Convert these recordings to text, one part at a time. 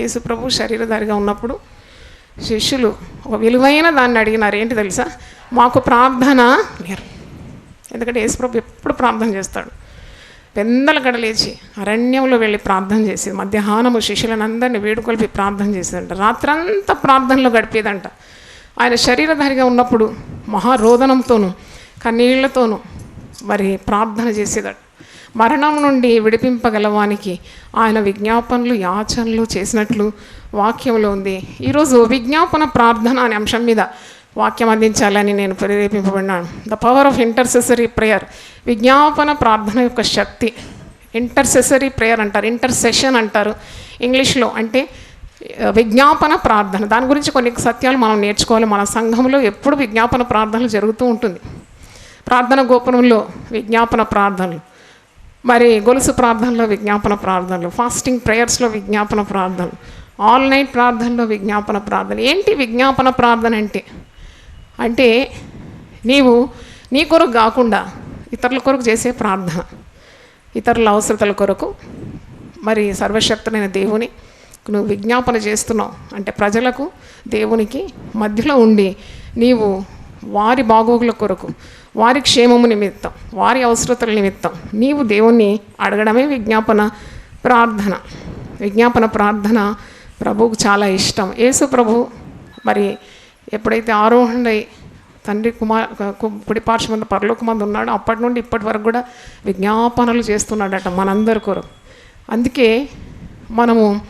యేసుప్రభు శరీరధారిగా ఉన్నప్పుడు శిష్యులు ఒక విలువైన దాన్ని అడిగినారు. ఏంటి తెలుసా? మాకు ప్రార్థన లేరు ఎందుకంటే యేసుప్రభు ఎప్పుడు ప్రార్థన చేస్తాడు? పెందల గడలేచి అరణ్యంలో వెళ్ళి ప్రార్థన చేసేది. మధ్యాహ్నము శిష్యులను అందరినీ వేడుకొలిపి ప్రార్థన చేసేదంట. రాత్రంతా ప్రార్థనలో గడిపేదంట. ఆయన శరీరధారిగా ఉన్నప్పుడు మహారోదనంతోనూ కన్నీళ్ళతోనూ మరి ప్రార్థన చేసేదట. మరణం నుండి విడిపింపగలవానికి ఆయన విజ్ఞాపనలు యాచనలు చేసినట్లు వాక్యంలో ఉంది. ఈరోజు విజ్ఞాపన ప్రార్థన అనే అంశం మీద వాక్యం అందించాలని నేను ప్రేరేపింపబడినాను. The power of intercessory prayer విజ్ఞాపన ప్రార్థన యొక్క శక్తి. ఇంటర్సెసరీ ప్రేయర్ అంటారు ఇంటర్సెషన్ అంటారు ఇంగ్లీష్లో. అంటే విజ్ఞాపన ప్రార్థన. దాని గురించి కొన్ని సత్యాలు మనం నేర్చుకోవాలి. మన సంఘంలో ఎప్పుడు విజ్ఞాపన ప్రార్థనలు జరుగుతూ ఉంటుంది. ప్రార్థన గోపురంలో విజ్ఞాపన ప్రార్థనలు. మరి గొలుసు ప్రార్థనలో విజ్ఞాపన ప్రార్థనలు ఫాస్టింగ్ ప్రేయర్స్లో విజ్ఞాపన ప్రార్థనలు ఆల్ నైట్ ప్రార్థనలో విజ్ఞాపన ప్రార్థన ఏంటి విజ్ఞాపన ప్రార్థన అంటే? అంటే నీవు నీ కొరకు కాకుండా ఇతరుల కొరకు చేసే ప్రార్థన. ఇతరుల అవసరతల కొరకు. మరి సర్వశక్తులైన దేవుని నువ్వు విజ్ఞాపన చేస్తున్నావు. అంటే ప్రజలకు దేవునికి మధ్యలో ఉండి నీవు వారి బాగోగుల కొరకు వారి క్షేమము నిమిత్తం వారి అవసరతల నిమిత్తం. నీవు దేవుణ్ణి అడగడమే విజ్ఞాపన ప్రార్థన. విజ్ఞాపన ప్రార్థన ప్రభువుకు చాలా ఇష్టం. యేసు ప్రభు మరి ఎప్పుడైతే ఆరోహణై తండ్రి కుమార్ కు- కుడి పార్శ్వంలో పరలోకమంది ఉన్నాడో అప్పటి నుండి ఇప్పటి వరకు కూడా విజ్ఞాపనలు చేస్తున్నాడట మనందరి కొరకు. అందుకే మనము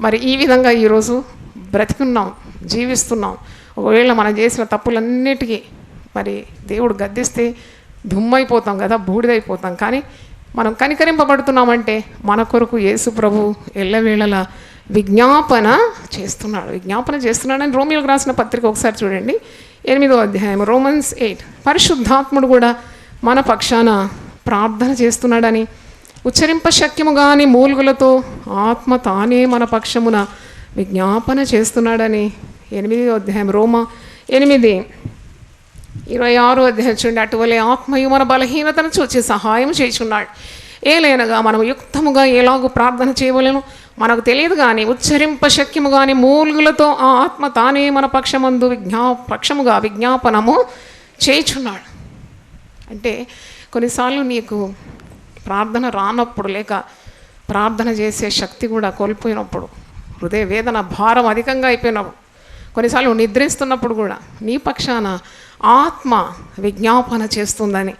మరి ఈ విధంగా ఈరోజు బ్రతికున్నాం జీవిస్తున్నాం. ఒకవేళ మనం చేసిన తప్పులన్నిటికీ మరి దేవుడు గద్దిస్తే దుమ్మైపోతాం కదా బూడిదైపోతాం. కానీ మనం కనికరింపబడుతున్నామంటే మన కొరకు యేసు ప్రభు ఎల్లవేళలా విజ్ఞాపన చేస్తున్నాడు. విజ్ఞాపన చేస్తున్నాడని రోమిలకు రాసిన పత్రిక ఒకసారి చూడండి. ఎనిమిదో అధ్యాయం రోమన్స్ ఎయిట్. పరిశుద్ధాత్ముడు కూడా మన పక్షాన ప్రార్థన చేస్తున్నాడని ఉచ్చరింప శక్యము కాని మూలుగులతో ఆత్మ తానే మన పక్షమున విజ్ఞాపన చేస్తున్నాడని ఎనిమిదో అధ్యాయం రోమ ఎనిమిది. ఇరవై ఆరు అధ్యాయం చూడండి అటువలే ఆత్మయు మన బలహీనతను చూచి సహాయం చేయుచున్నాడు. ఏలైనగా మనం యుక్తముగా ఎలాగూ ప్రార్థన చేయవలను? మనకు తెలియదు కానీ ఉచ్చరింప శక్యము కానీ మూలుగులతో ఆ ఆత్మ తానే మన పక్షమందు విజ్ఞా పక్షముగా విజ్ఞాపనము చేయుచున్నాడు. అంటే కొన్నిసార్లు నీకు ప్రార్థన రానప్పుడు లేక ప్రార్థన చేసే శక్తి కూడా కోల్పోయినప్పుడు హృదయ వేదన భారం అధికంగా అయిపోయినప్పుడు కొన్నిసార్లు నిద్రిస్తున్నప్పుడు కూడా నీ పక్షాన ఆత్మ విజ్ఞాపన చేస్తుందని.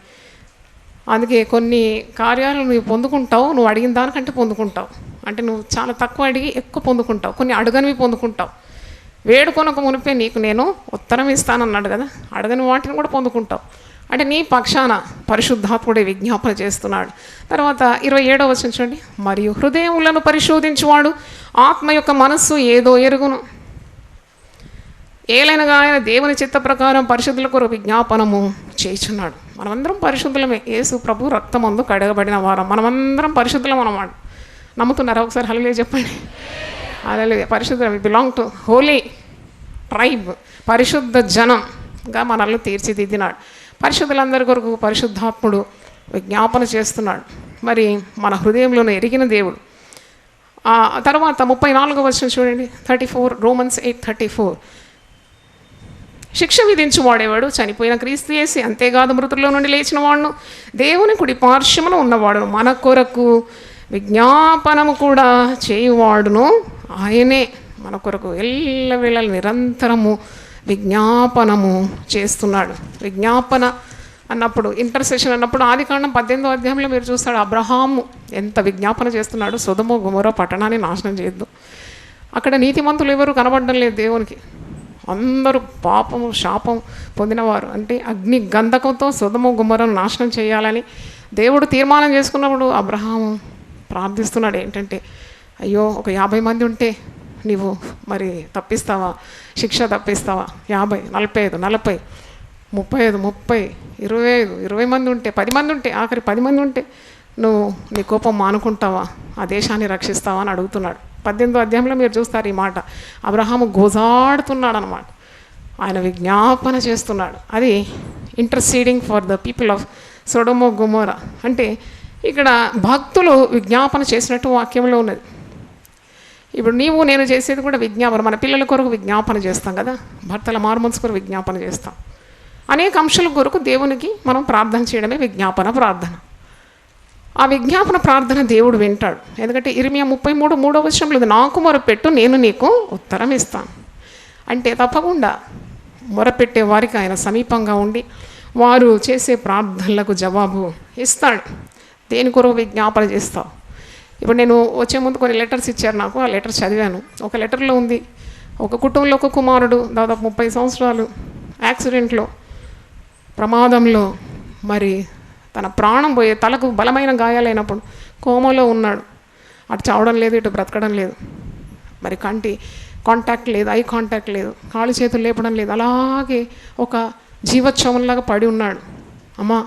అందుకే కొన్ని కార్యాలు నువ్వు పొందుకుంటావు నువ్వు అడిగిన దానికంటే పొందుకుంటావు. అంటే నువ్వు చాలా తక్కువ అడిగి ఎక్కువ పొందుకుంటావు. కొన్ని అడగనివి పొందుకుంటావు. వేడుకొనక మునిపే నీకు నేను ఉత్తరం ఇస్తానన్నాడు కదా అడగని వాటిని కూడా పొందుకుంటావు. అంటే నీ పక్షాన పరిశుద్ధాత్ముడే విజ్ఞాపన చేస్తున్నాడు. తర్వాత ఇరవై ఏడవ వచ్చిన చూడండి. మరియు హృదయములను పరిశోధించువాడు ఆత్మ యొక్క మనస్సు ఏదో ఎరుగును. ఏలైనగా ఆయన దేవుని చిత్త ప్రకారం పరిశుద్ధుల కొరకు విజ్ఞాపనము చేస్తున్నాడు మనమందరం పరిశుద్ధులమే. యేసు ప్రభు రక్తమందు కడగబడిన వారం. మనమందరం పరిశుద్ధులం అన్నమాట నమ్ముతున్నారా ఒకసారి? హలలే చెప్పండి. అలా పరిశుద్ధ బిలాంగ్ టు హోలీ ట్రైబ్ పరిశుద్ధ జనంగా మనల్ని తీర్చిదిద్దినాడు. పరిశుద్ధులందరి కొరకు పరిశుద్ధాత్ముడు విజ్ఞాపన చేస్తున్నాడు. మరి మన హృదయంలోనే ఎరిగిన దేవుడు. తర్వాత ముప్పై నాలుగో వచ్చిన చూడండి. Thirty four Romans eight thirty four. శిక్ష విధించువాడేవాడు? చనిపోయిన క్రీస్తు వేసి అంతేకాదు మృతుల్లో నుండి లేచిన వాడును దేవుని కుడి పార్శ్వమున ఉన్నవాడు మన కొరకు విజ్ఞాపనము కూడా చేయువాడును. ఆయనే మన కొరకు ఎల్లవేళ నిరంతరము విజ్ఞాపనము చేస్తున్నాడు. విజ్ఞాపన అన్నప్పుడు ఇంటర్సెషన్ అన్నప్పుడు ఆది కాండం పద్దెనిమిదో అధ్యాయంలో మీరు చూస్తాడు అబ్రహాము ఎంత విజ్ఞాపన చేస్తున్నాడు? సుధమో గుమరో పట్టణాన్ని నాశనం చేయొద్దు. అక్కడ నీతిమంతులు ఎవరు కనబడడం లేదు దేవునికి. అందరూ పాపము శాపం పొందినవారు. అంటే అగ్ని గంధకంతో సుధము గుమ్మరం నాశనం చేయాలని దేవుడు తీర్మానం చేసుకున్నప్పుడు అబ్రహాము ప్రార్థిస్తున్నాడు ఏంటంటే అయ్యో ఒక యాభై మంది ఉంటే నీవు మరి తప్పిస్తావా? శిక్ష తప్పిస్తావా? యాభై నలభై ఐదు నలభై ముప్పై ఐదు ముప్పై ఇరవై ఐదు ఇరవై మంది ఉంటే పది మంది ఉంటే ఆఖరి పది మంది ఉంటే నువ్వు నీ కోపం మానుకుంటావా? ఆ దేశాన్ని రక్షిస్తావా? అని అడుగుతున్నాడు. పద్దెనిమిదో అధ్యాయంలో మీరు చూస్తారు ఈ మాట. అబ్రహాము గోజాడుతున్నాడు అనమాట ఆయన విజ్ఞాపన చేస్తున్నాడు. అది interceding for the people of Sodom Gomorrah అంటే ఇక్కడ భక్తులు విజ్ఞాపన చేసినట్టు వాక్యంలో ఉన్నది. ఇప్పుడు నీవు నేను చేసేది కూడా విజ్ఞాపన మన పిల్లల కొరకు విజ్ఞాపన చేస్తాం కదా. భర్తల మార్మన్స్ కొరకు విజ్ఞాపన చేస్తాం. అనేక అంశాల కొరకు దేవునికి మనం ప్రార్థన చేయడమే విజ్ఞాపన ప్రార్థన. ఆ విజ్ఞాపన ప్రార్థన దేవుడు వింటాడు. ఎందుకంటే ఇరిమియా ముప్పై మూడు మూడో విషయంలో నాకు మొరపెట్టు నేను నీకు ఉత్తరం ఇస్తాను. అంటే తప్పకుండా మొరపెట్టే వారికి ఆయన సమీపంగా ఉండి వారు చేసే ప్రార్థనలకు జవాబు ఇస్తాడు. దేని కొరకు విజ్ఞాపన చేస్తావు? ఇప్పుడు నేను వచ్చే ముందు కొన్ని లెటర్స్ ఇచ్చారు నాకు ఆ లెటర్ చదివాను. ఒక లెటర్లో ఉంది ఒక కుటుంబంలో ఒక కుమారుడు దాదాపు ముప్పై సంవత్సరాలు యాక్సిడెంట్లో ప్రమాదంలో మరి తన ప్రాణం పోయే తలకు బలమైన గాయాలైనప్పుడు కోమలో ఉన్నాడు. అటు చావడం లేదు ఇటు బ్రతకడం లేదు. మరి కంటి కాంటాక్ట్ లేదు ఐ కాంటాక్ట్ లేదు కాళ్ళు చేతులు లేపడం లేదు. అలాగే ఒక జీవోత్సవంలాగా పడి ఉన్నాడు. అమ్మా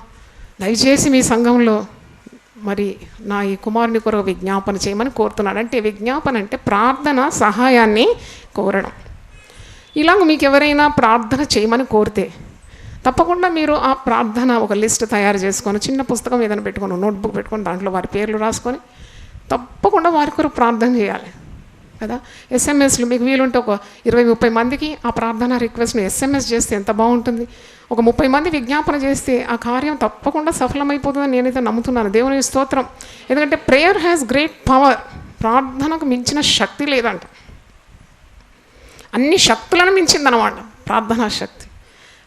దయచేసి మీ సంఘంలో మరి నా ఈ కుమారుని కొరకు విజ్ఞాపన చేయమని కోరుతున్నాడు అంటే విజ్ఞాపన అంటే ప్రార్థన సహాయాన్ని కోరడం. ఇలాగ మీకు ఎవరైనా ప్రార్థన చేయమని కోరితే తప్పకుండా మీరు ఆ ప్రార్థన ఒక లిస్ట్ తయారు చేసుకొని చిన్న పుస్తకం ఏదైనా పెట్టుకొని నోట్బుక్ పెట్టుకొని దాంట్లో వారి పేర్లు రాసుకొని తప్పకుండా వారి కొరకు ప్రార్థన చేయాలి. కదా? ఎస్ఎంఎస్లు మీకు వీలుంటే ఒక ఇరవై ముప్పై మందికి ఆ ప్రార్థన రిక్వెస్ట్ను ఎస్ఎంఎస్ చేస్తే ఎంత బాగుంటుంది? ఒక ముప్పై మంది విజ్ఞాపన చేస్తే ఆ కార్యం తప్పకుండా సఫలమైపోతుందని నేనైతే నమ్ముతున్నాను. దేవుని స్తోత్రం. ఎందుకంటే ప్రేయర్ హ్యాస్ గ్రేట్ పవర్ ప్రార్థనకు మించిన శక్తి లేదంట. అన్ని శక్తులను మించిందనమాట ప్రార్థనా శక్తి.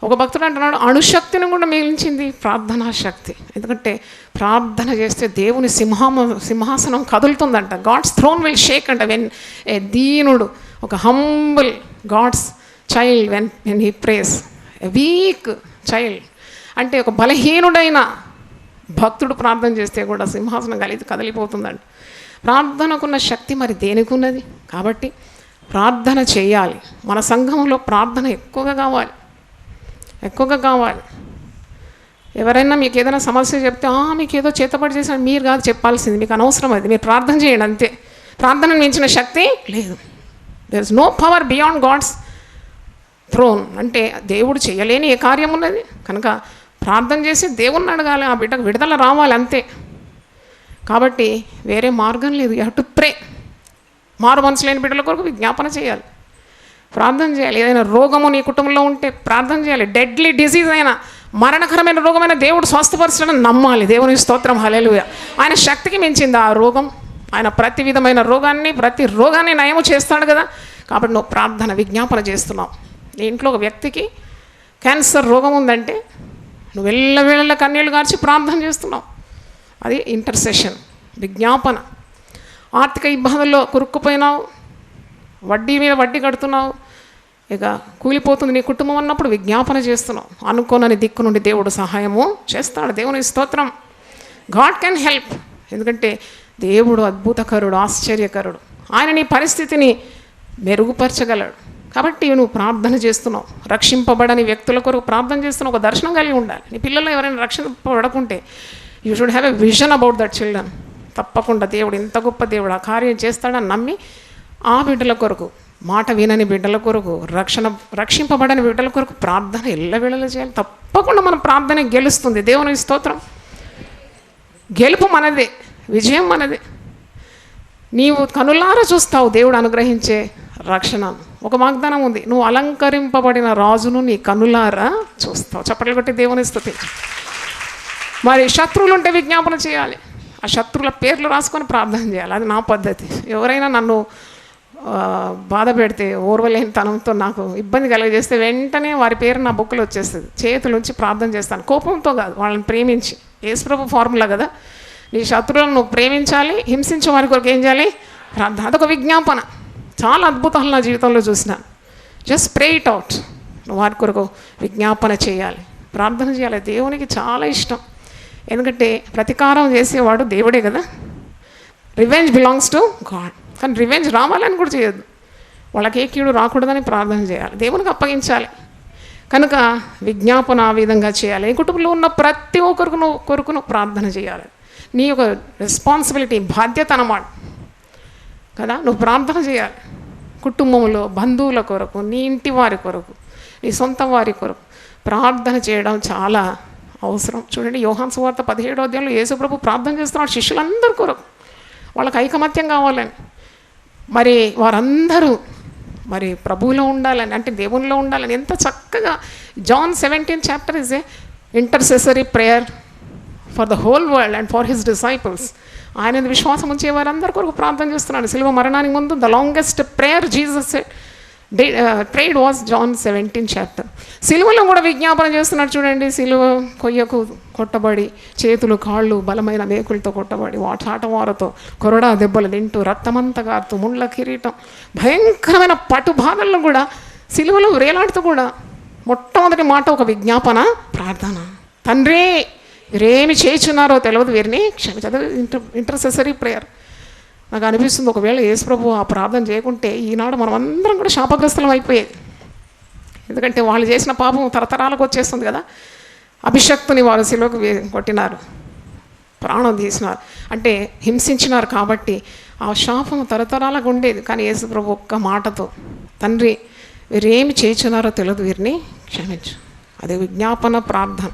ఒక భక్తుడు అంటున్నాడు అణుశక్తిని కూడా మిగిలించింది ప్రార్థనా శక్తి. ఎందుకంటే ప్రార్థన చేస్తే దేవుని సింహామ సింహాసనం కదులుతుందంట. గాడ్స్ థ్రోన్ విల్ షేక్ అంట. వెన్ ఏ దీనుడు ఒక humble God's child when when he prays a weak child అంటే ఒక బలహీనుడైన భక్తుడు ప్రార్థన చేస్తే కూడా సింహాసనం కలిగి కదిలిపోతుందంట. ప్రార్థనకున్న శక్తి మరి దేనికి ఉన్నది కాబట్టి ప్రార్థన చేయాలి. మన సంఘంలో ప్రార్థన ఎక్కువగా కావాలి. ఎక్కువగా కావాలి. ఎవరైనా మీకు ఏదైనా సమస్య చెప్తే "ఆ, మీకు ఏదో చేతపడి చేసిన మీరు కాదు చెప్పాల్సింది మీకు అనవసరం అది మీరు ప్రార్థన చేయండి అంతే. ప్రార్థన మించిన శక్తి లేదు. There is no power beyond God's throne అంటే దేవుడు చేయలేని ఏ కార్యం ఉన్నది? కనుక ప్రార్థన చేసి దేవుణ్ణి అడగాలి ఆ బిడ్డకు విడుదల రావాలి అంతే. కాబట్టి వేరే మార్గం లేదు. యూ హ్యావ్ టు ప్రే మారు మనసు లేని బిడ్డల కొరకు విజ్ఞాపన చేయాలి. ప్రార్థన చేయాలి. ఏదైనా రోగము నీ కుటుంబంలో ఉంటే ప్రార్థన చేయాలి. డెడ్లీ డిసీజ్ అయినా మరణకరమైన రోగమైన దేవుడు స్వస్థపరచడం నమ్మాలి. దేవుని స్తోత్రం. హలేలుయ ఆయన శక్తికి మించింది ఆ రోగం. ఆయన ప్రతి విధమైన రోగాన్ని ప్రతి రోగాన్ని నయము చేస్తాడు కదా. కాబట్టి నువ్వు ప్రార్థన విజ్ఞాపన చేస్తున్నావు. నీ ఇంట్లో ఒక వ్యక్తికి క్యాన్సర్ రోగం ఉందంటే నువ్వు వెళ్ళ వెళ్ళ కన్నీళ్ళు కార్చి ప్రార్థన చేస్తున్నావు. అది ఇంటర్సెషన్ విజ్ఞాపన. ఆర్థిక ఇబ్బందుల్లో కురుక్కుపోయినావు. వడ్డీ మీద వడ్డీ కడుతున్నావు. ఇక కూలిపోతుంది నీ కుటుంబం అన్నప్పుడు విజ్ఞాపన చేస్తున్నావు. అనుకోనని దిక్కు నుండి దేవుడు సహాయము చేస్తాడు. దేవుని స్తోత్రం. God can help. ఎందుకంటే దేవుడు అద్భుతకరుడు ఆశ్చర్యకరుడు. ఆయన నీ పరిస్థితిని మెరుగుపరచగలడు. కాబట్టి నువ్వు ప్రార్థన చేస్తున్నావు. రక్షింపబడని వ్యక్తుల కొరకు ప్రార్థన చేస్తున్నావు. ఒక దర్శనం కలిగి ఉండాలి. నీ పిల్లలు ఎవరైనా రక్షింపబడకుంటే you should have a vision about that children తప్పకుండా దేవుడు ఇంత గొప్ప దేవుడు. ఆ కార్యం చేస్తాడని నమ్మి ఆ బిడ్డల కొరకు మాట వినని బిడ్డల కొరకు రక్షణ రక్షింపబడని బిడ్డల కొరకు ప్రార్థన ఎల్లవేళలా చేయాలి. తప్పకుండా మన ప్రార్థన గెలుస్తుంది. దేవుని స్తోత్రం. గెలుపు మనదే విజయం మనదే. నీవు కనులారా చూస్తావు దేవుడు అనుగ్రహించే రక్షణ. ఒక వాగ్దానం ఉంది నువ్వు అలంకరింపబడిన రాజును నీ కనులారా చూస్తావు. చప్పట్లు కొట్టి దేవుని స్థుతి. మరి శత్రువులు ఉంటే విజ్ఞాపన చేయాలి. ఆ శత్రువుల పేర్లు రాసుకొని ప్రార్థన చేయాలి. అది నా పద్ధతి. ఎవరైనా నన్ను బాధ పెడితే ఓర్వలేని తనంతో నాకు ఇబ్బంది కలగజేస్తే వెంటనే వారి పేరు నా బుక్లో వచ్చేస్తుంది. చేతులుంచి ప్రార్థన చేస్తాను. కోపంతో కాదు వాళ్ళని ప్రేమించి. యేసుప్రభు ఫార్ములా కదా. నీ శత్రువులను నువ్వు ప్రేమించాలి హింసించే వారి కొరకు ఏం చేయాలి? ప్రార్థన. అదొక విజ్ఞాపన. చాలా అద్భుతాలు నా జీవితంలో చూసినాను జస్ట్ ప్రే ఇట్ అవుట్ నువ్వు వారి కొరకు విజ్ఞాపన చేయాలి. ప్రార్థన చేయాలి. దేవునికి చాలా ఇష్టం. ఎందుకంటే ప్రతీకారం చేసేవాడు దేవుడే కదా. రివెంజ్ బిలాంగ్స్ టు గాడ్ కానీ రివెంజ్ రావాలని కూడా చేయొద్దు. వాళ్ళకి ఏ కీడు రాకూడదని ప్రార్థన చేయాలి. దేవునికి అప్పగించాలి. కనుక విజ్ఞాపన ఆ విధంగా చేయాలి. ఈ కుటుంబంలో ఉన్న ప్రతి ఒక్కరికి నువ్వు కొరకు నువ్వు ప్రార్థన చేయాలి. నీ యొక్క రెస్పాన్సిబిలిటీ బాధ్యత అన్నమాట. కదా? నువ్వు ప్రార్థన చేయాలి. కుటుంబంలో బంధువుల కొరకు నీ ఇంటి వారి కొరకు నీ సొంత వారి కొరకు ప్రార్థన చేయడం చాలా అవసరం. చూడండి యోహాన్ సువార్త పదిహేడో అధ్యాయంలో యేసుప్రభు ప్రార్థన చేస్తున్నాడు శిష్యులందరి కొరకు. వాళ్ళకి ఐకమత్యం కావాలని. మరి వారందరూ మరి ప్రభువులో ఉండాలని అంటే దేవునిలో ఉండాలని ఎంత చక్కగా John seventeen chapter is a intercessory prayer for the whole world and for his disciples. ఆయన విశ్వాసం ఉంచే వారందరి కొరకు ప్రార్థన చేస్తున్నాడు సిలువ మరణానికి ముందు the longest prayer Jesus prayed was John seventeen chapter సిలువలో కూడా విజ్ఞాపన చేస్తున్నాడు చూడండి సిలువ కొయ్యకు కొట్టబడి చేతులు కాళ్ళు బలమైన మేకులతో కొట్టబడి వాటాటవారతో కొరడా దెబ్బలు తింటూ రక్తమంతా కారుతూ ముళ్ళ కిరీటం. భయంకరమైన పటు బాధల్లో కూడా సిలువలో వేలాడుతూ కూడా మొట్టమొదటి మాట ఒక విజ్ఞాపన ప్రార్థన. తండ్రి వీరేమి చేయుచున్నారో తెలియదు వీరిని. క్షమించదు చదువు ఇంటర్ ఇంటర్సెసరీ ప్రేయర్. నాకు అనిపిస్తుంది ఒకవేళ యేసుప్రభు ఆ ప్రార్థన చేయకుంటే ఈనాడు మనం అందరం కూడా శాపగ్రస్తులం అయిపోయేది. ఎందుకంటే వాళ్ళు చేసిన పాపం తరతరాలకు వచ్చేస్తుంది కదా. అభిషక్తుని వారు శిలోకి కొట్టినారు. ప్రాణం తీసినారు. అంటే హింసించినారు కాబట్టి ఆ శాపం తరతరాలకు ఉండేది. కానీ యేసుప్రభు ఒక్క మాటతో తండ్రి వీరేమి చేయుచున్నారో తెలియదు వీరిని క్షమించు. అదే విజ్ఞాపన ప్రార్థన.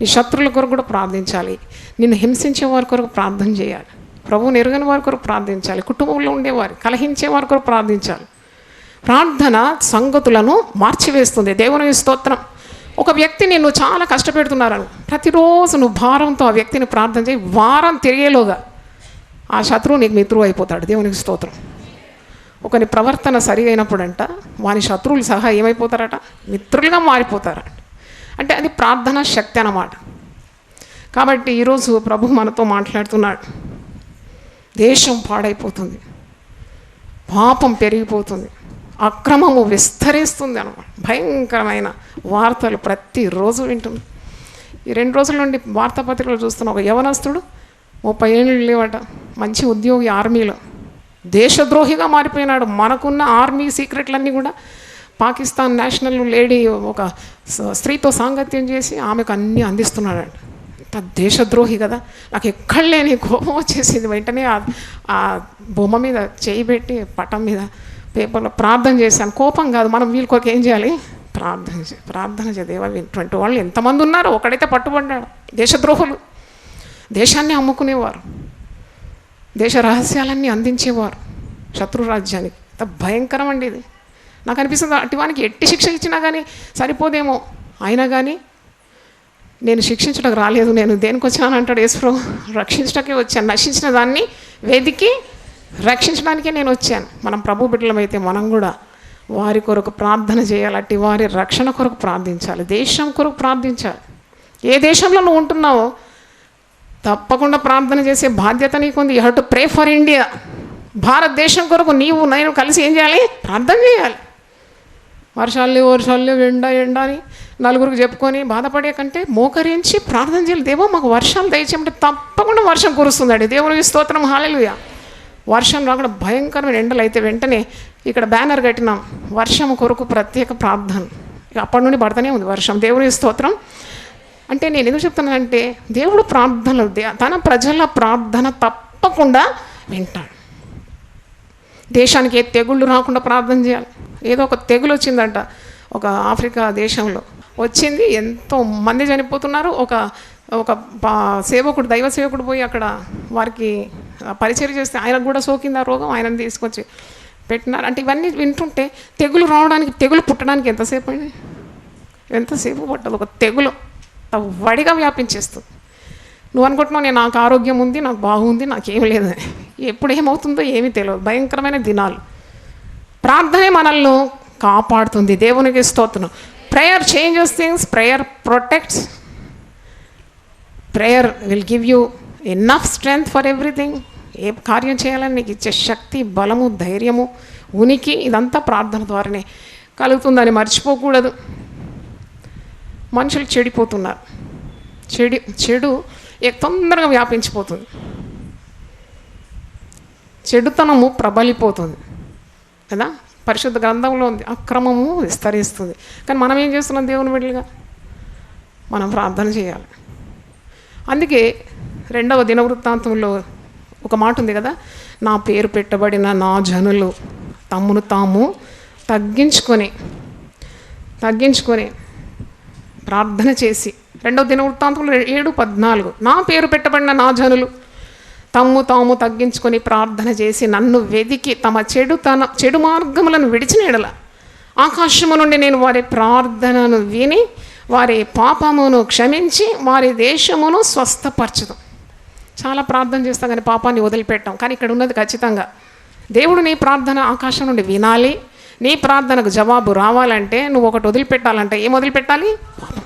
నీ శత్రువుల కొరకు కూడా ప్రార్థించాలి. నిన్ను హింసించే వారి కొరకు ప్రార్థన చేయాలి. ప్రభువుని ఎరగని వారి కొరకు ప్రార్థించాలి. కుటుంబంలో ఉండేవారు కలహించే వారి కొరకు ప్రార్థించాలి. ప్రార్థన సంగతులను మార్చివేస్తుంది. దేవుని స్తోత్రం. ఒక వ్యక్తిని నువ్వు చాలా కష్టపెడుతున్నారను. ప్రతిరోజు నువ్వు భారంతో ఆ వ్యక్తిని ప్రార్థన చేయి. వారం తిరిగేలోగా ఆ శత్రువు నీకు మిత్రువు అయిపోతాడు. దేవునికి స్తోత్రం. ఒకని ప్రవర్తన సరి అయినప్పుడంట వాని శత్రువులు సహా ఏమైపోతారట? మిత్రులుగా మారిపోతారట. అంటే అది ప్రార్థన శక్తి అన్నమాట. కాబట్టి ఈరోజు ప్రభు మనతో మాట్లాడుతున్నాడు. దేశం పాడైపోతుంది. పాపం పెరిగిపోతుంది. అక్రమము విస్తరిస్తుంది అనమాట భయంకరమైన వార్తలు ప్రతిరోజు వింటుంది ఈ రెండు రోజుల నుండి వార్తాపత్రికలు చూస్తున్న ఒక యవనస్తుడు ముప్పై ఏళ్ళు లేవట. మంచి ఉద్యోగి ఆర్మీలో. దేశద్రోహిగా మారిపోయినాడు. మనకున్న ఆర్మీ సీక్రెట్లన్నీ కూడా పాకిస్తాన్ నేషనల్ లేడీ ఒక స్త్రీతో సాంగత్యం చేసి ఆమెకు అన్నీ అందిస్తున్నాడంట. ఎంత దేశద్రోహి కదా. నాకు ఎక్కడ లేని కోపం వచ్చేసింది. వెంటనే ఆ- బొమ్మ మీద చేయి పెట్టి పటం మీద పేపర్లో ప్రార్థన చేశాను. కోపం కాదు. మనం వీళ్ళ ఏం చేయాలి? ప్రార్థన చే ప్రార్థన చేదేవా ఇటువంటి వాళ్ళు ఎంతమంది ఉన్నారు? ఒకడైతే పట్టుబడ్డాడు. దేశద్రోహులు. దేశాన్ని అమ్ముకునేవారు. దేశ రహస్యాలన్నీ అందించేవారు. శత్రు రాజ్యానికి. ఎంత భయంకరం అండి ఇది. నాకు అనిపిస్తుంది అటువానికి ఎట్టి శిక్ష ఇచ్చినా కానీ సరిపోదేమో. అయినా కానీ నేను శిక్షించడానికి రాలేదు నేను దేనికి వచ్చాను అంటాడు యేసుప్రభు. రక్షించడానికే వచ్చాను. నశించిన దాన్ని వెతికి రక్షించడానికే నేను వచ్చాను. మనం ప్రభు బిడ్డలమైతే మనం కూడా వారి కొరకు ప్రార్థన చేయాలి అట్టి వారి రక్షణ కొరకు ప్రార్థించాలి. దేశం కొరకు ప్రార్థించాలి. ఏ దేశంలో నువ్వు ఉంటున్నావో తప్పకుండా ప్రార్థన చేసే బాధ్యత నీకుంది. You have to pray for India. భారతదేశం కొరకు నీవు నేను కలిసి ఏం చేయాలి? ప్రార్థన చేయాలి. వర్షాలు లేవు వర్షాలు లేవు ఎండ ఎండ అని నలుగురికి చెప్పుకొని బాధపడే కంటే మోకరించి ప్రార్థన చేయాలి. దేవో మాకు వర్షాలు దయచేయమంటే తప్పకుండా వర్షం కురుస్తుందండి. దేవునికి స్తోత్రం. హాలేలుయా. వర్షం రాకుండా భయంకరమైన ఎండలు అయితే వెంటనే ఇక్కడ బ్యానర్ కట్టినాం. వర్షం కొరకు ప్రత్యేక ప్రార్థన. ఇక అప్పటి నుండి పడుతూనే ఉంది వర్షం. దేవుని స్తోత్రం. అంటే నేను ఎందుకు చెప్తున్నానంటే దేవుడు ప్రార్థనలు దే- తన ప్రజల ప్రార్థన తప్పకుండా వింటాడు. దేశానికి ఏ తెగుళ్ళు రాకుండా ప్రార్థన చేయాలి. ఏదో ఒక తెగులు వచ్చిందంట ఒక ఆఫ్రికా దేశంలో. వచ్చింది. ఎంతో మంది చనిపోతున్నారు. ఒక ఒక సేవకుడు దైవ సేవకుడు పోయి అక్కడ వారికి పరిచయం చేస్తే ఆయనకు కూడా సోకింది ఆ రోగం? ఆయనను తీసుకొచ్చి పెట్టినారు. అంటే ఇవన్నీ వింటుంటే తెగులు రావడానికి తెగులు పుట్టడానికి ఎంతసేపు అయింది? ఎంతసేపు పట్టదు ఒక తెగులు. వడిగా వ్యాపించేస్తుంది. నువ్వు అనుకుంటున్నావు నేను నాకు ఆరోగ్యం ఉంది నాకు బాగుంది నాకేం లేదు ఎప్పుడు ఏమవుతుందో ఏమీ తెలియదు. భయంకరమైన దినాలు. ప్రార్థనే మనల్ని కాపాడుతుంది. దేవునికి స్తోత్రం. Prayer changes things prayer protects prayer will give you enough strength for everything ఏ కార్యం చేయాలని నీకు ఇచ్చే శక్తి బలము ధైర్యము ఉనికి ఇదంతా ప్రార్థన ద్వారానే కలుగుతుందని మర్చిపోకూడదు. మనుషులు చెడిపోతున్నారు. చెడు చెడు తొందరగా వ్యాపించిపోతుంది. చెడుతనము ప్రబలిపోతుంది. కదా? పరిశుద్ధ గ్రంథంలో ఉంది. అక్రమము విస్తరిస్తుంది. కానీ మనం ఏం చేస్తున్నాం దేవుని బిడ్డలుగా? మనం ప్రార్థన చేయాలి. అందుకే రెండవ దినవృత్తాంతంలో ఒక మాట ఉంది కదా? నా పేరు పెట్టబడిన నా జనులు తమ్మును తాము తగ్గించుకొని తగ్గించుకొని ప్రార్థన చేసి రెండవ దినవృత్తాంతంలో ఏడు పద్నాలుగు. నా పేరు పెట్టబడిన నా జనులు తమ్ము తాము తగ్గించుకొని ప్రార్థన చేసి నన్ను వెదికి తమ చెడు తన చెడు మార్గములను విడిచిన ఎడల ఆకాశము నుండి నేను వారి ప్రార్థనను విని వారి పాపమును క్షమించి వారి దేశమును స్వస్థపరచదు. చాలా ప్రార్థన చేస్తాం కానీ పాపాన్ని వదిలిపెట్టాం. కానీ ఇక్కడ ఉన్నది ఖచ్చితంగా దేవుడు నీ ప్రార్థన ఆకాశం నుండి వినాలి. నీ ప్రార్థనకు జవాబు రావాలంటే నువ్వు ఒకటి వదిలిపెట్టాలంటే ఏం వదిలిపెట్టాలి? పాపం.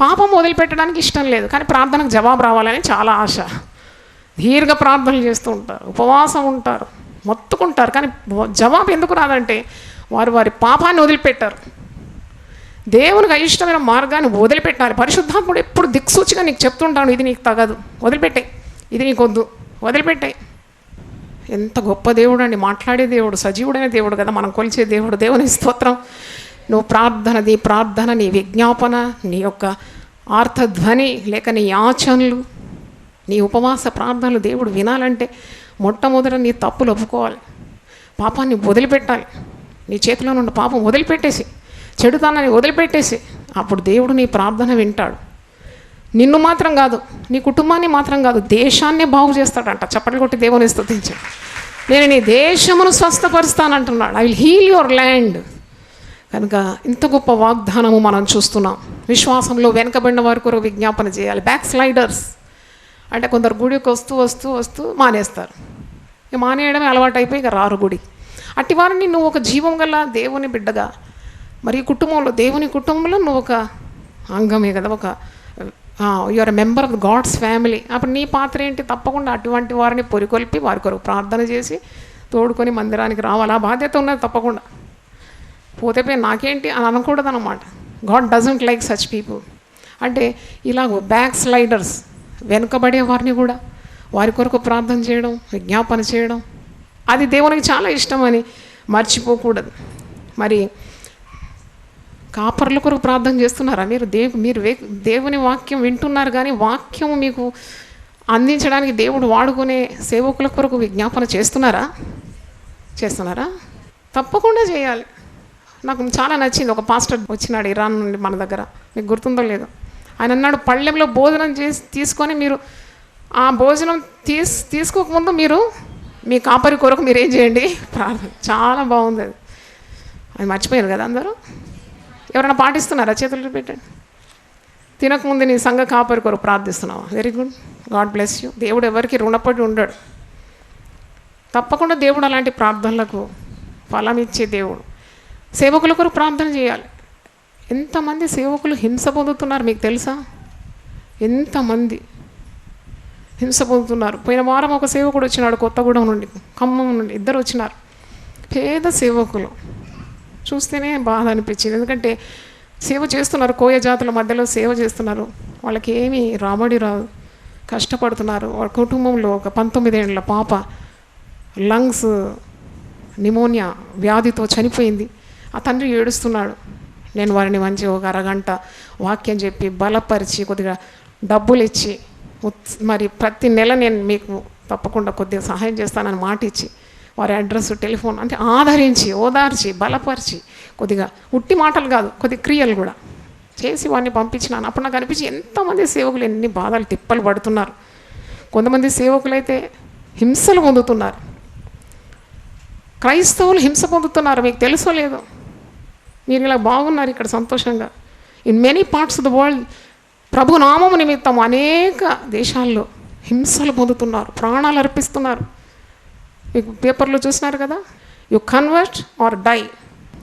పాపం వదిలిపెట్టడానికి ఇష్టం లేదు. కానీ ప్రార్థనకు జవాబు రావాలని చాలా ఆశ. దీర్ఘ ప్రార్థనలు చేస్తూ ఉంటారు ఉపవాసం ఉంటారు మొత్తుకుంటారు. కానీ జవాబు ఎందుకు రాదంటే వారు వారి పాపాన్ని వదిలిపెట్టారు. దేవునికి అయిష్టమైన మార్గాన్ని వదిలిపెట్టాలి. పరిశుద్ధాత్ముడు ఎప్పుడు దిక్సూచిగా నీకు చెప్తుంటాను ఇది నీకు తగదు. వదిలిపెట్టే. ఇది నీకు వద్దు. వదిలిపెట్టే. ఎంత గొప్ప దేవుడు అండి. మాట్లాడే దేవుడు సజీవుడైన దేవుడు కదా. మనం కొలిచే దేవుడు దేవుని స్తోత్రం. నువ్వు ప్రార్థన నీ ప్రార్థన నీ విజ్ఞాపన నీ యొక్క ఆర్థధ్వని లేక నీ యాచనలు నీ ఉపవాస ప్రార్థనలు దేవుడు వినాలంటే మొట్టమొదట నీ తప్పులు ఒప్పుకోవాలి. పాపాన్ని వదిలిపెట్టాలి. నీ చేతిలో ఉన్న పాపం వదిలిపెట్టేసి చెడుతనాన్ని వదిలిపెట్టేసి అప్పుడు దేవుడు నీ ప్రార్థన వింటాడు. నిన్ను మాత్రం కాదు నీ కుటుంబాన్ని మాత్రం కాదు దేశాన్ని బాగు చేస్తాడంట. చప్పట్లు కొట్టి దేవుని స్థుతించాడు నేను నీ దేశమును స్వస్థపరుస్తానంటున్నాడు. I will heal your land కనుక ఇంత గొప్ప వాగ్దానము మనం చూస్తున్నాం. విశ్వాసంలో వెనకబడిన వారి కొరకు విజ్ఞాపన చేయాలి. బ్యాక్ స్లైడర్స్ అంటే కొందరు గుడికి వస్తూ వస్తూ వస్తూ మానేస్తారు. ఇక మానేయడమే అలవాటు అయిపోయి ఇక రారు గుడి. అట్టి వారిని నువ్వు ఒక జీవం గల దేవుని బిడ్డగా మరి కుటుంబంలో దేవుని కుటుంబంలో నువ్వు ఒక అంగమే కదా ఒక your member of God's family అప్పుడు నీ పాత్ర ఏంటి? తప్పకుండా అటువంటి వారిని పొరికొల్పి వారి కొరకు ప్రార్థన చేసి తోడుకొని మందిరానికి రావాలి. ఆ బాధ్యత ఉన్నది తప్పకుండా. పోతే పోయి నాకేంటి అని అనకూడదు అనమాట God doesn't like such people అంటే ఇలాగ బ్యాక్ స్లైడర్స్ వెనుకబడే వారిని కూడా. వారి కొరకు ప్రార్థన చేయడం విజ్ఞాపన చేయడం. అది దేవునికి చాలా ఇష్టమని మర్చిపోకూడదు. మరి కాపర్ల కొరకు ప్రార్థన చేస్తున్నారా? మీరు దేవు మీరు వే దేవుని వాక్యం వింటున్నారు కానీ వాక్యం మీకు అందించడానికి దేవుడు వాడుకునే సేవకుల కొరకు విజ్ఞాపన చేస్తున్నారా? చేస్తున్నారా? తప్పకుండా చేయాలి. నాకు చాలా నచ్చింది. ఒక పాస్టర్ వచ్చినాడు ఇరాన్ నుండి మన దగ్గర. మీకు గుర్తుందో లేదో. ఆయన అన్నాడు పళ్ళెంలో భోజనం చేసి తీసుకొని మీరు ఆ భోజనం తీస్ తీసుకోకముందు మీరు మీ కాపరి కొరకు మీరు ఏం చేయండి? ప్రార్థన. చాలా బాగుంది అది. అది మర్చిపోయారు కదా అందరూ? ఎవరైనా పాటిస్తున్నారా? చేతులు పెట్టండి తినకముందు నీ సంఘ కాపరి కొరకు ప్రార్థిస్తున్నావా? Very good God bless you దేవుడు ఎవరికి రుణపడి ఉండడు. తప్పకుండా దేవుడు అలాంటి ప్రార్థనలకు ఫలం ఇచ్చే దేవుడు. సేవకుల కొరకు ప్రార్థన చేయాలి. ఎంతమంది సేవకులు హింస పొందుతున్నారు మీకు తెలుసా? ఎంతమంది హింస పొందుతున్నారు. పోయిన వారం ఒక సేవకుడు వచ్చినాడు కొత్తగూడెం నుండి ఖమ్మం నుండి ఇద్దరు వచ్చినారు. పేద సేవకులు. చూస్తేనే బాధ అనిపించింది. ఎందుకంటే సేవ చేస్తున్నారు కోయ జాతుల మధ్యలో సేవ చేస్తున్నారు. వాళ్ళకి ఏమీ రాబడి రాదు. కష్టపడుతున్నారు. వాళ్ళ కుటుంబంలో ఒక పంతొమ్మిదేళ్ళ పాప లంగ్స్ నిమోనియా వ్యాధితో చనిపోయింది. ఆ తండ్రి ఏడుస్తున్నాడు. నేను వారిని మంచి ఒక అరగంట వాక్యం చెప్పి బలపరిచి కొద్దిగా డబ్బులు ఇచ్చి మరి ప్రతి నెల నేను మీకు తప్పకుండా కొద్దిగా సహాయం చేస్తానని మాట ఇచ్చి వారి అడ్రస్ టెలిఫోన్ అంటే ఆదరించి ఓదార్చి బలపరిచి కొద్దిగా ఉట్టి మాటలు కాదు కొద్ది క్రియలు కూడా చేసి వారిని పంపించినాను. అప్పుడు నాకు అనిపించి ఎంతమంది సేవకులు ఎన్ని బాధలు తిప్పలు పడుతున్నారు. కొంతమంది సేవకులైతే హింసలు పొందుతున్నారు. క్రైస్తవులు హింస పొందుతున్నారు మీకు తెలుసో లేదో? మీరు ఇలా బాగున్నారు ఇక్కడ సంతోషంగా. In many parts of the world ప్రభు నామము నిమిత్తం అనేక దేశాల్లో హింసలు పొందుతున్నారు ప్రాణాలు అర్పిస్తున్నారు. మీకు పేపర్లో చూసినారు కదా? యు కన్వర్ట్ ఆర్ డై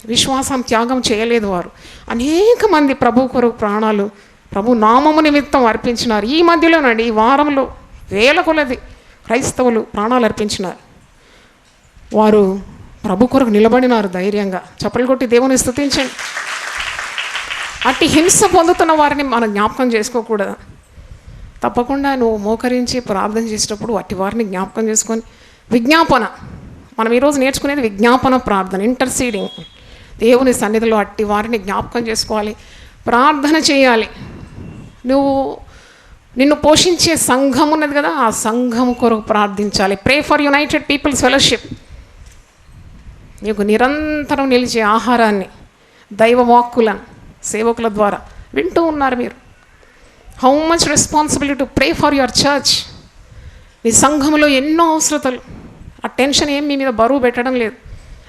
విశ్వాసం త్యాగం చేయలేదు వారు. అనేక మంది ప్రభు కొరకు ప్రాణాలు ప్రభు నామము నిమిత్తం అర్పించినారు. ఈ మధ్యలోనండి ఈ వారంలో వేల కొలది క్రైస్తవులు ప్రాణాలు అర్పించినారు. వారు ప్రభు కొరకు నిలబడినారు ధైర్యంగా. చప్పలు కొట్టి దేవుని స్థుతించండి అట్టి హింస పొందుతున్న వారిని మనం జ్ఞాపకం చేసుకోకూడదు. తప్పకుండా నువ్వు మోకరించి ప్రార్థన చేసేటప్పుడు అట్టి వారిని జ్ఞాపకం చేసుకొని విజ్ఞాపన. మనం ఈరోజు నేర్చుకునేది విజ్ఞాపన ప్రార్థన ఇంటర్సీడింగ్ దేవుని సన్నిధిలో అట్టి వారిని జ్ఞాపకం చేసుకోవాలి. ప్రార్థన చేయాలి. నువ్వు నిన్ను పోషించే సంఘం ఉన్నది కదా ఆ సంఘం కొరకు ప్రార్థించాలి. Pray for United People's Fellowship నీకు నిరంతరం నిలిచే ఆహారాన్ని దైవవాక్కులను సేవకుల ద్వారా వింటూ ఉన్నారు మీరు. How much responsibility to pray for your church మీ సంఘంలో ఎన్నో అవసరతలు. ఆ టెన్షన్ ఏం మీ మీద బరువు పెట్టడం లేదు.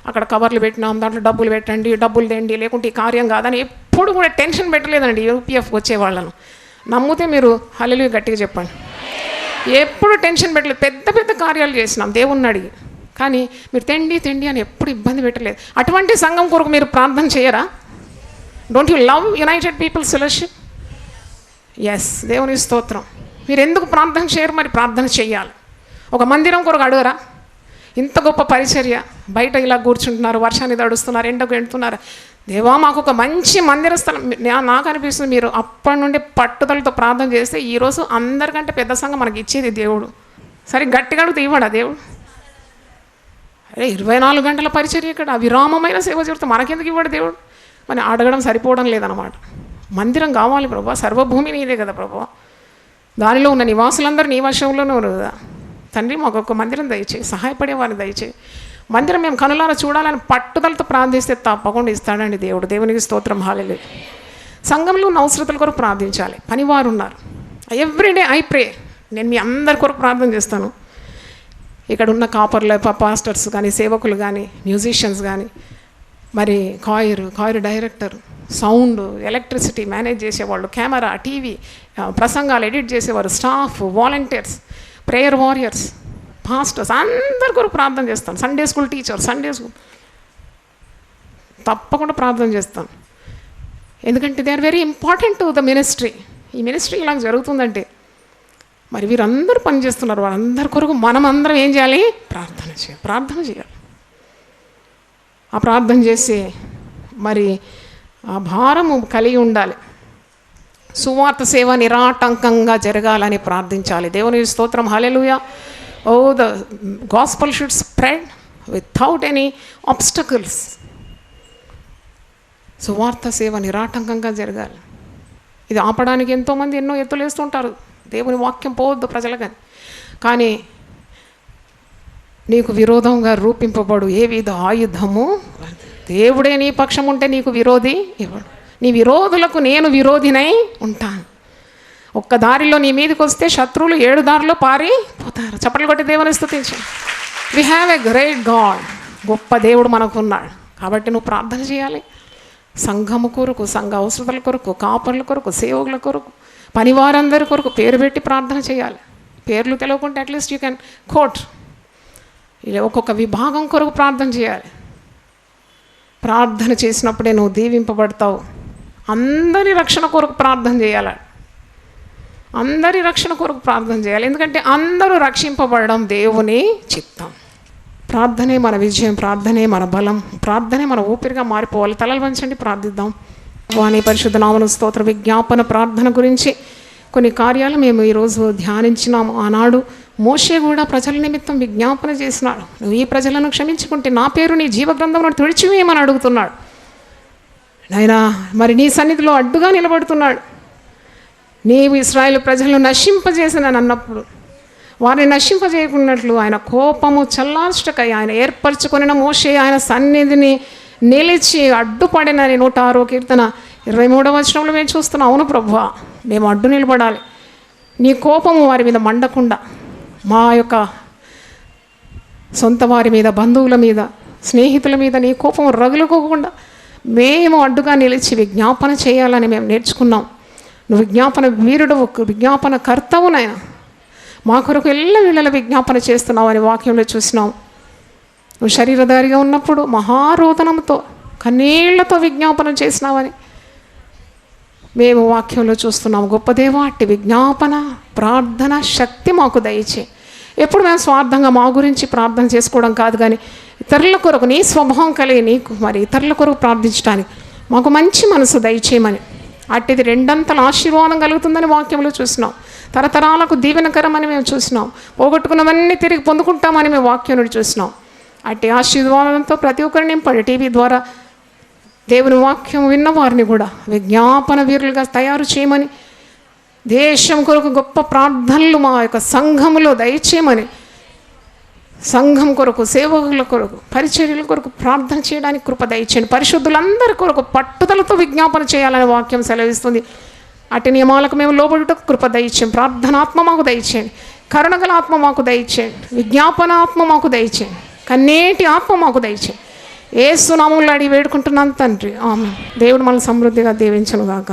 అక్కడ కవర్లు పెట్టినాం దాంట్లో డబ్బులు పెట్టండి డబ్బులు తెండి లేకుంటే ఈ కార్యం కాదని ఎప్పుడు కూడా టెన్షన్ పెట్టలేదండి యూపీఎఫ్ వచ్చే వాళ్ళను నమ్మితే మీరు హలలు గట్టిగా చెప్పండి. ఎప్పుడు టెన్షన్ పెట్టలేదు పెద్ద పెద్ద కార్యాలు చేసినాం దేవుణ్ణి అడిగి. కానీ మీరు తిండి తిండి అని ఎప్పుడు ఇబ్బంది పెట్టలేదు. అటువంటి సంఘం కొరకు మీరు ప్రార్థన చేయరా? Don't you love United People's Fellowship yes దేవుని స్తోత్రం. మీరు ఎందుకు ప్రార్థన చేయరు? మరి ప్రార్థన చేయాలి ఒక మందిరం కొరకు అడగరా? ఇంత గొప్ప పరిచర్య. బయట ఇలా కూర్చుంటున్నారు వర్షాన్ని తడుస్తున్నారు ఎండకు ఎండుతున్నారు. దేవా మాకు ఒక మంచి మందిర స్థలం. నాకు అనిపిస్తుంది మీరు అప్పటి నుండి పట్టుదలతో ప్రార్థన చేస్తే ఈరోజు అందరికంటే పెద్ద సంఘం మనకి ఇచ్చేది దేవుడు. సరే గట్టిగా అడిగితే ఇవ్వడా దేవుడు? అరే ఇరవై నాలుగు గంటల పరిచర్య ఇక్కడ. విరామమైన సేవ చేస్తే మనకెందుకు ఇవ్వడు దేవుడు? మరి అడగడం సరిపోవడం లేదనమాట మందిరం కావాలి ప్రభా. సర్వభూమి నీదే కదా ప్రభా. దానిలో ఉన్న నివాసులందరూ నీ వశంలోనే ఉన్నారు కదా. తండ్రి మాకు ఒక మందిరం దయచేయి. సహాయపడేవారిని దయచేయి. మందిరం మేము కనులారా చూడాలని పట్టుదలతో ప్రార్థిస్తే తప్పకుండా ఇస్తాడండి దేవుడు. దేవునికి స్తోత్రం. హాలే సంఘంలో ఉన్న అవసరతల కొరకు ప్రార్థించాలి. పనివారు ఉన్నారు. ఎవ్రీడే ఐ ప్రే నేను మీ అందరి కొరకు ప్రార్థన చేస్తాను. ఇక్కడ ఉన్న కాపర్ల ప- పాస్టర్స్ కానీ సేవకులు కానీ మ్యూజిషియన్స్ కానీ మరి choir choir director sound electricity manage చేసేవాళ్ళు కెమెరా టీవీ ప్రసంగాలు ఎడిట్ చేసేవారు staff volunteers prayer warriors pastors అందరి కొరకు ప్రార్థన చేస్తాను Sunday school teacher Sunday school తప్పకుండా ప్రార్థన చేస్తాను ఎందుకంటే they are very important to the ministry ఈ మినిస్ట్రీ ఇలా జరుగుతుందంటే మరి వీరందరూ పనిచేస్తున్నారు వాళ్ళందరి కొరకు మనం అందరం ఏం చేయాలి? ప్రార్థన చేయాలి. ప్రార్థన చేయాలి. ఆ ప్రార్థన చేసి మరి ఆ భారము కలిగి ఉండాలి. సువార్త సేవ నిరాటంకంగా జరగాలని ప్రార్థించాలి. దేవుని స్తోత్రం hallelujah oh the gospel should spread without any obstacles సువార్త సేవ నిరాటంకంగా జరగాలి. ఇది ఆపడానికి ఎంతోమంది ఎన్నో ఎత్తులేస్తుంటారు. దేవుని వాక్యం పోవద్దు ప్రజలకు. కానీ నీకు విరోధంగా రూపింపబడు ఏ విధ ఆయుధము? దేవుడే నీ పక్షం ఉంటే నీకు విరోధి ఇవ్వడు నీ విరోధులకు నేను విరోధినై ఉంటాను. ఒక్క దారిలో నీ మీదకి వస్తే శత్రువులు ఏడు దారిలో పారిపోతారు చప్పట్లు కొట్టి దేవుని స్థుతించు we have a great God గొప్ప దేవుడు మనకు ఉన్నాడు కాబట్టి నువ్వు ప్రార్థన చేయాలి. సంఘము కొరకు సంఘ అవసరతల కొరకు కాపర్ల కొరకు సేవకుల కొరకు పనివారందరి కొరకు పేరు పెట్టి ప్రార్థన చేయాలి. పేర్లు తెలవకుంటే at least you can quote ఇలా ఒక్కొక్క విభాగం కొరకు ప్రార్థన చేయాలి. ప్రార్థన చేసినప్పుడే నువ్వు దీవింపబడతావు. అందరి రక్షణ కొరకు ప్రార్థన చేయాలి. అందరి రక్షణ కొరకు ప్రార్థన చేయాలి. ఎందుకంటే అందరూ రక్షింపబడడం దేవుని చిత్తం. ప్రార్థనే మన విజయం ప్రార్థనే మన బలం ప్రార్థనే మన ఊపిరిగా మారిపోవాలి. తలలు వంచండి ప్రార్థిద్దాం. వాణి పరిశుద్ధ నామను స్తోత్ర. విజ్ఞాపన ప్రార్థన గురించి కొన్ని కార్యాలు మేము ఈరోజు ధ్యానించినాము. ఆనాడు మోషే కూడా ప్రజల నిమిత్తం విజ్ఞాపన చేసినాడు. నువ్వు ఈ ప్రజలను క్షమించుకుంటే నా పేరు నీ జీవగ్రంథంలో తుడిచివేయమని అడుగుతున్నాడు. నాయనా మరి నీ సన్నిధిలో అడ్డుగా నిలబడుతున్నాడు. నీవు ఇస్రాయేల్ ప్రజలను నశింపజేసినాను అన్నప్పుడు వారిని నశింపజేయకున్నట్లు ఆయన కోపము చల్లార్చటకై ఆయన ఏర్పరచుకొనిన మోషే ఆయన సన్నిధిని నిలిచి అడ్డుపడినని నూట ఆరో కీర్తన ఇరవై మూడవ వచనంలో మేము చూస్తున్నాం. అవును ప్రభు మేము అడ్డు నిలబడాలి. నీ కోపము వారి మీద మండకుండా మా యొక్క సొంత వారి మీద బంధువుల మీద స్నేహితుల మీద నీ కోపం రగులుకోకుండా మేము అడ్డుగా నిలిచి విజ్ఞాపన చేయాలని మేము నేర్చుకున్నాం. నువ్వు విజ్ఞాపన వీరుడు విజ్ఞాపన కర్తవు నాయన. మా కొరకు ఎల్ల వీళ్ళ విజ్ఞాపన చేస్తున్నావు అని వాక్యంలో చూసినాం. నువ్వు శరీరధారిగా ఉన్నప్పుడు మహారోదనంతో కన్నీళ్ళతో విజ్ఞాపన చేసినావని. మేము వాక్యంలో చూస్తున్నాము గొప్పదేవా అట్టి విజ్ఞాపన ప్రార్థన శక్తి మాకు దయచే. ఎప్పుడు మేము స్వార్థంగా మా గురించి ప్రార్థన చేసుకోవడం కాదు కానీ ఇతరుల కొరకు నీ స్వభావం కలిగి నీకు మరి ఇతరుల కొరకు ప్రార్థించడానికి మాకు మంచి మనసు దయచేయమని. అట్టిది రెండంతల ఆశీర్వాదం కలుగుతుందని వాక్యంలో చూసినాం. తరతరాలకు దీవెనకరమని మేము చూసినాం. పోగొట్టుకున్నవన్నీ తిరిగి పొందుకుంటామని మేము వాక్యం నుండి చూసినాం. అట్టి ఆశీర్వాదంతో ప్రతి ఒక్కరిని నింపండి టీవీ ద్వారా దేవుని వాక్యం విన్న వారిని కూడా విజ్ఞాపన వీరులుగా తయారు చేయమని దేశం కొరకు గొప్ప ప్రార్థనలు మా యొక్క సంఘములో దయచేయమని సంఘం కొరకు సేవకుల కొరకు పరిచర్యల కొరకు ప్రార్థన చేయడానికి కృప దయచేయండి. పరిశుద్ధులందరి కొరకు పట్టుదలతో విజ్ఞాపన చేయాలని వాక్యం సెలవిస్తుంది. అటు నియమాలకు మేము లోబడుటకు కృప దయచేయం ప్రార్థనాత్మ మాకు దయచేయండి. కరుణగల ఆత్మ మాకు దయచేయండి. విజ్ఞాపనాత్మ మాకు దయచేయండి. కన్నేటి ఆత్మ మాకు దయచే. ఏ సునామంలో అడిగి వేడుకుంటున్నాను తండ్రి. ఆమె దేవుడు మనల్ని సమృద్ధిగా దీవించను గాక